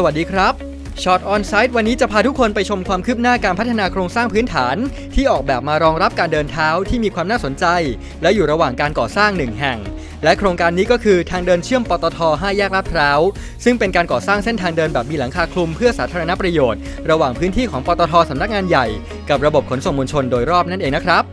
สวัสดีครับช็อตออนไซต์วันนี้จะพาทุกคนไปชมความคืบหน้าการพัฒนาโครงสร้างพื้นฐาน ที่ออกแบบมารองรับการเดินเท้าที่มีความน่าสนใจ และอยู่ระหว่างการก่อสร้างหนึ่งแห่ง และโครงการนี้ก็คือทางเดินเชื่อมปตท 5 แยกลาดพร้าว ซึ่งเป็นการก่อสร้างเส้นทางเดินแบบมีหลังคาคลุมเพื่อสาธารณประโยชน์ ระหว่างพื้นที่ของปตทสำนักงานใหญ่ กับระบบขนส่งมวลชนโดยรอบนั่นเองนะครับ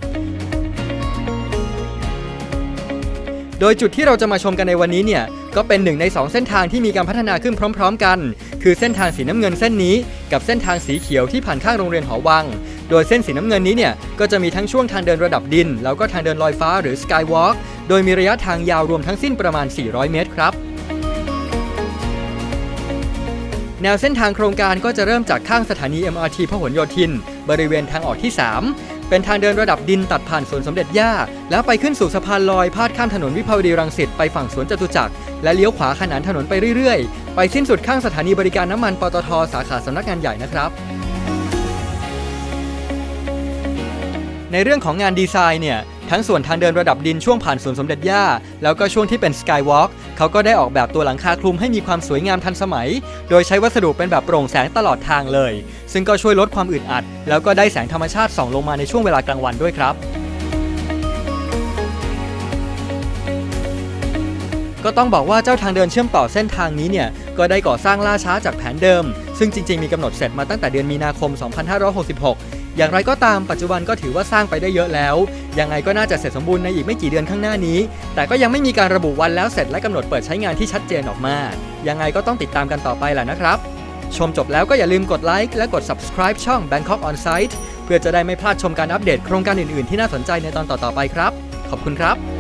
โดยจุดที่เราจะมาชมกันในวันนี้เนี่ย ก็เป็นหนึ่งใน 2 เส้นทางที่มีการพัฒนาขึ้นพร้อม ๆ กัน คือเส้นทางสีน้ำเงินเส้นนี้ กับเส้นทางสีเขียวที่ผ่านข้างโรงเรียนหอวัง โดยเส้นสีน้ำเงินนี้เนี่ยก็จะมีทั้งช่วงทางเดินระดับดิน แล้วก็ทางเดินลอยฟ้าหรือ Skywalk โดยมีระยะทางยาวรวมทั้งสิ้นประมาณ 400 เมตรครับแนวเส้นทางโครงการก็จะเริ่มจากข้างสถานี MRT พหลโยธิน บริเวณทางออกที่ 3 เป็นทางเดินระดับดินตัดผ่านสวนสมเด็จย่า แล้วไปขึ้นสู่สะพานลอยพาดข้ามถนนวิภาวดีรังสิตไปฝั่งสวนจตุจักร และเลี้ยวขวาขนานถนนไปเรื่อยๆ ไปสิ้นสุดข้างสถานีบริการน้ำมันปตทสาขาสำนักงานใหญ่นะครับ ในเรื่องของงานดีไซน์เนี่ย ทั้งส่วนทางเดินระดับดินช่วงผ่านสวนสมเด็จย่า แล้วก็ช่วงที่เป็นสกายวอล์กเขาก็ได้ออกแบบตัวหลังคาคลุมให้มีความสวยงามทันสมัย โดยใช้วัสดุเป็นแบบโปร่งแสงตลอดทางเลย ซึ่งก็ช่วยลดความอึดอัด แล้วก็ได้แสงธรรมชาติส่องลงมาในช่วงเวลากลางวันด้วยครับก็ต้องบอกว่าเจ้าทางเดินเชื่อมต่อเส้นทางนี้เนี่ย ก็ได้ก่อสร้างล่าช้าจากแผนเดิม ซึ่งจริงๆมีกำหนดเสร็จมาตั้งแต่เดือนมีนาคม 2566 อย่างไรก็ตามปัจจุบันก็ถือว่าสร้างไปได้เยอะแล้ว ยังไงก็น่าจะเสร็จสมบูรณ์ในอีกไม่กี่เดือนข้างหน้านี้ แต่ก็ยังไม่มีการระบุวันแล้วเสร็จและกำหนดเปิดใช้งานที่ชัดเจนออกมา ยังไงก็ต้องติดตามกันต่อไปแหละนะครับ ชมจบแล้วก็อย่าลืมกดไลค์และกด subscribe ช่อง Bangkok On Site เพื่อจะได้ไม่พลาดชมการอัปเดตโครงการอื่นๆ ที่น่าสนใจในตอนต่อๆไปครับ ขอบคุณครับ